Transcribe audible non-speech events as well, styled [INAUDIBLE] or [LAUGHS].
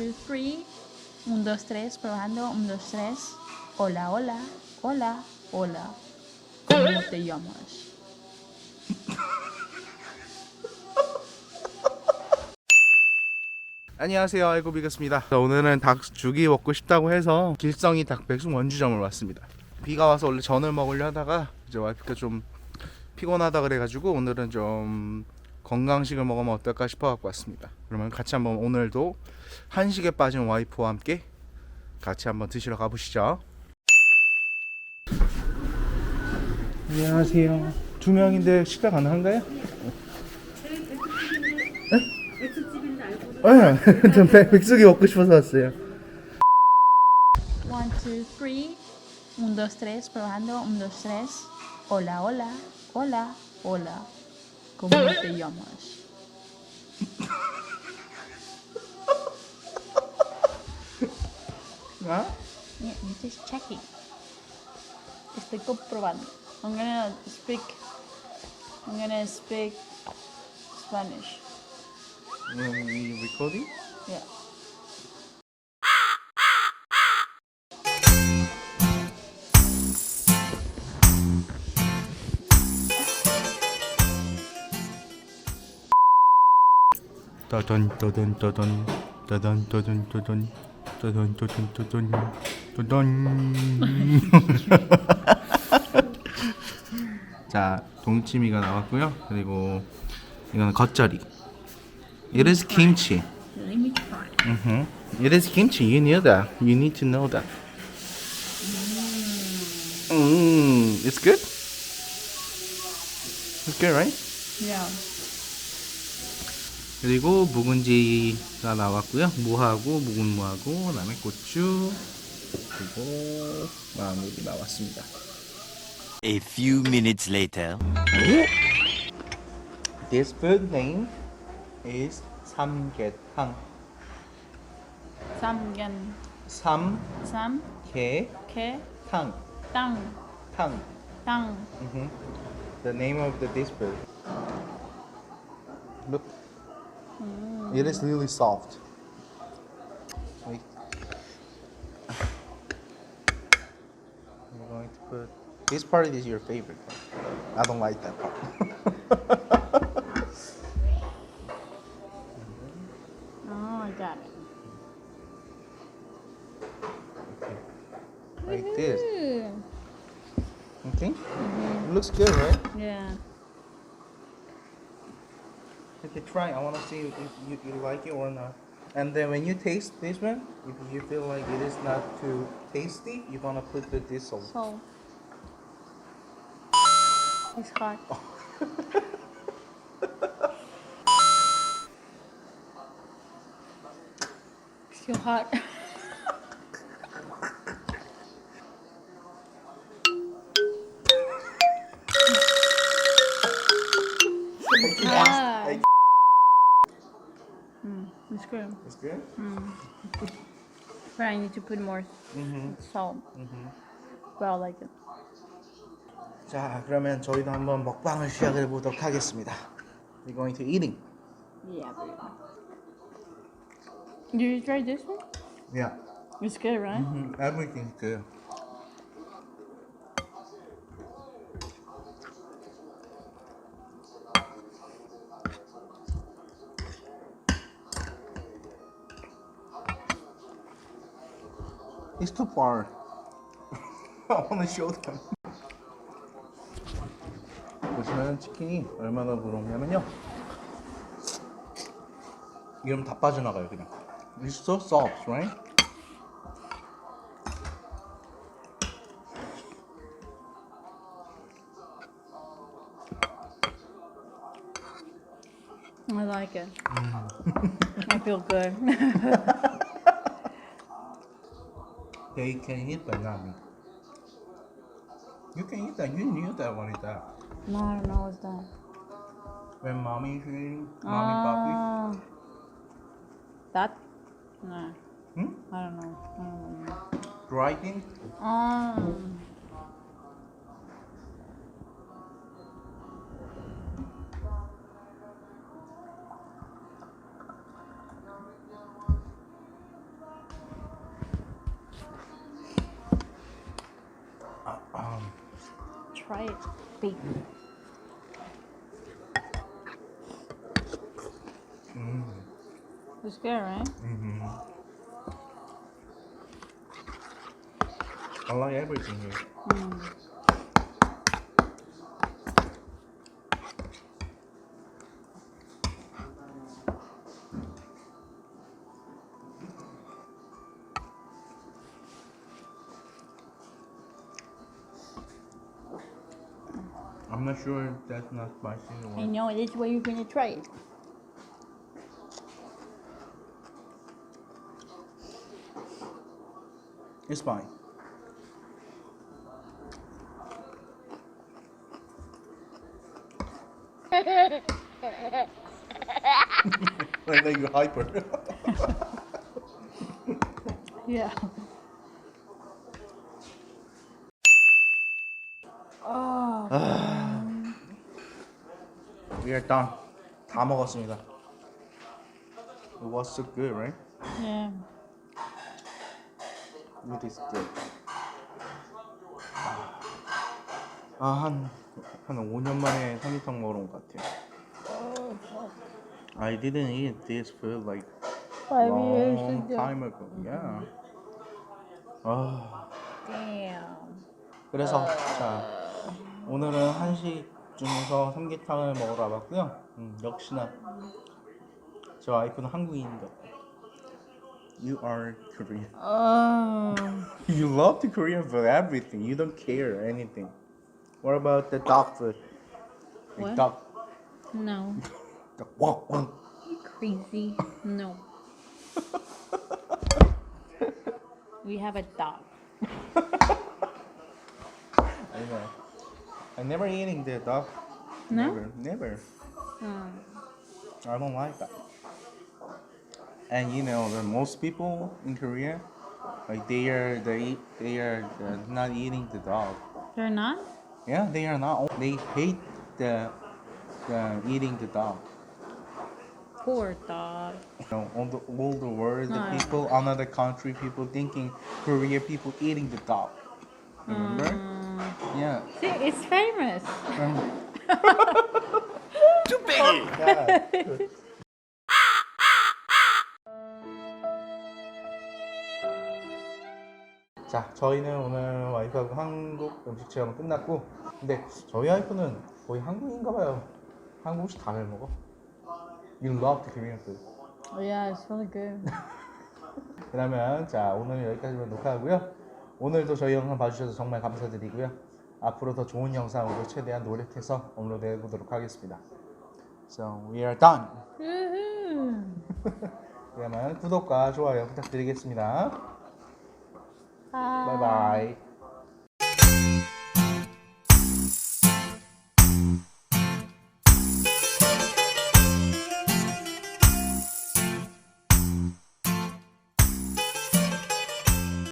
two, three. Un, dos, tres, probando. Un, dos, tres. Hola, hola, hola, hola. ¿Cómo te llamas? 안녕하세요 알고 비겠습니다 오늘은 닭죽이 먹고 싶다고 해서 길성이 닭백숙 원주점을 왔습니다 비가 와서 원래 전을 먹으려 하다가 이제 와이프가 좀 피곤하다 그래가지고 오늘은 좀 건강식을 먹으면 어떨까 싶어 갖고 왔습니다 그러면 같이 한번 오늘도 한식에 빠진 와이프와 함께 같이 한번 드시러 가보시죠 안녕하세요 두 명인데 식사 가능한가요? 네, 전 백- 백숙이 먹고 싶어서 왔어요. One, two, three. Un, dos, tres, probando. Un, dos, tres. Hola, hola, hola, hola. ¿Cómo te llamas? 아? Yeah, I'm just checking. Estoy comprobando. I'm gonna speak. I'm gonna speak Spanish. When we recording? Yeah. 따단 따단 따단 따단 따단 따단 따단 따단 따단 따단 자 동치미가 나왔고요 그리고 이거는 겉절이 It is kimchi Let me try. Mhm. It is kimchi. You knew that. You need to know that. Mm, it's good. It's good, right? Yeah. 그리고 묵은지가 나왔고요. 무하고 묵은 무하고 그다음에 고추 그리고 마늘이 나왔습니다. A few minutes later. This food name is 삼계탕. Samgan. 삼계탕. Tang. 탕. Tang. hmm The name of the this food. Look. It is really soft. Wait. I'm going to put. This part is your favorite part. I don't like that part. [LAUGHS] Oh, I got it. like this. Okay. Mm-hmm. It looks good, right? Yeah. Okay, try. I want to see if you, you like it or not. And then when you taste this one, if you feel like it is not too tasty, you're gonna put the this salt. So. It's hot. [LAUGHS] It's too hot. [LAUGHS] Mm, it's good. It's good. But I need to put more Mm-hmm. salt. But I like it. 자, 그러면 저희도 한번 먹방을 시작해 보도록 하겠습니다. We're going to eating. Yeah, baby. Did you try this one? Yeah. It's good, right? Mm, everything's good. It's too far. I want to show them. 보시면 치킨이 얼마나 부러우냐면요. 이러면 다 빠져나가요 그냥. It's so soft, right? I like it. I feel good. They can eat me. You can eat that. You knew that one is that. no, I don't know what's that. When mommy is eating, mommy puppy. Ah. That? No, Hmm? I don't know. I don't know. Dry? Um, fried bacon. Mm. It's good, right? Mm-hmm. I like everything here. Mm. I'm not sure if that's not spicy or I know this way you're gonna try it. It's fine. I think you're hyper. [LAUGHS] Yeah. Oh, [SIGHS] Done. 다 먹었습니다. It was so good, right? yeah. It is good. 아, 한, 한 5년 만에 삼계탕 먹으러 온 것 같아요. I didn't eat this food like Five years long ago. time ago. Yeah. 아, Damn. 그래서 자 오늘은 한식 중에서 삼계탕을 먹으러 와봤고요. 음, 역시나 저 와이프는 한국인인 것 같아요. You are Korean. [LAUGHS] Oh. You love the Korean food, everything. You don't care anything. What about the dog food? The What? dog, No. [LAUGHS] the wong wong. Crazy. No. [LAUGHS] we have a dog. I know. I never eating the dog. No? Never, never. Oh. I don't like that. And you know, the most people in Korea, like they are they they are uh, not eating the dog. They're not? Yeah, they are not. They hate the the eating the dog. Poor dog. You know, all the all the world, the Ah. people, another country people thinking Korea people eating the dog. Remember? Mm. Yeah. See, it's famous. [LAUGHS] yeah. [LAUGHS] 자, 저희는 오늘 와이프하고 한국 음식 체험 끝났고, 근데 저희 와이프는 거의 한국인가 봐요. 한국 음식 다잘 먹어. You love the Korean food. Oh, yeah, it's really good. [LAUGHS] 그러면 자 오늘 여기까지만 녹화하고요. 오늘도 저희 영상 봐주셔서 정말 감사드리고요. 앞으로 더 좋은 영상으로 최대한 노력해서 업로드해 보도록 하겠습니다. So we are done. 그러면 구독과 좋아요 부탁드리겠습니다. Bye. 바이바이.